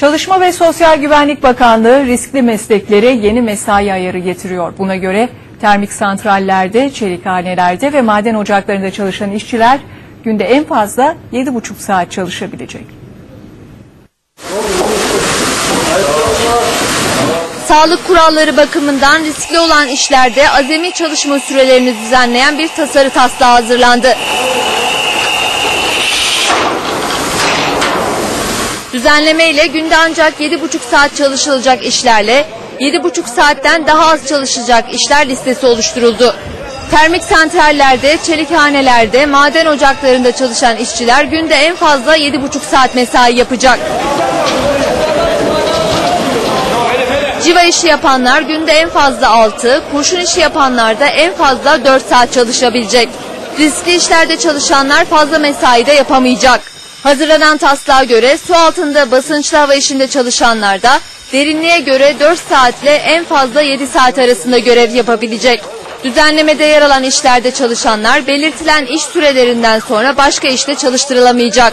Çalışma ve Sosyal Güvenlik Bakanlığı riskli mesleklere yeni mesai ayarı getiriyor. Buna göre termik santrallerde, çelikhanelerde ve maden ocaklarında çalışan işçiler günde en fazla 7,5 saat çalışabilecek. Sağlık kuralları bakımından riskli olan işlerde azami çalışma sürelerini düzenleyen bir tasarı taslağı hazırlandı. Düzenleme ile günde ancak 7,5 saat çalışılacak işlerle 7,5 saatten daha az çalışacak işler listesi oluşturuldu. Termik santrallerde, çelikhanelerde, maden ocaklarında çalışan işçiler günde en fazla 7,5 saat mesai yapacak. Civa işi yapanlar günde en fazla 6, kurşun işi yapanlar da en fazla 4 saat çalışabilecek. Riskli işlerde çalışanlar fazla mesai de yapamayacak. Hazırlanan taslağa göre su altında basınçlı hava işinde çalışanlar da derinliğe göre 4 saatle en fazla 7 saat arasında görev yapabilecek. Düzenlemede yer alan işlerde çalışanlar belirtilen iş sürelerinden sonra başka işte çalıştırılamayacak.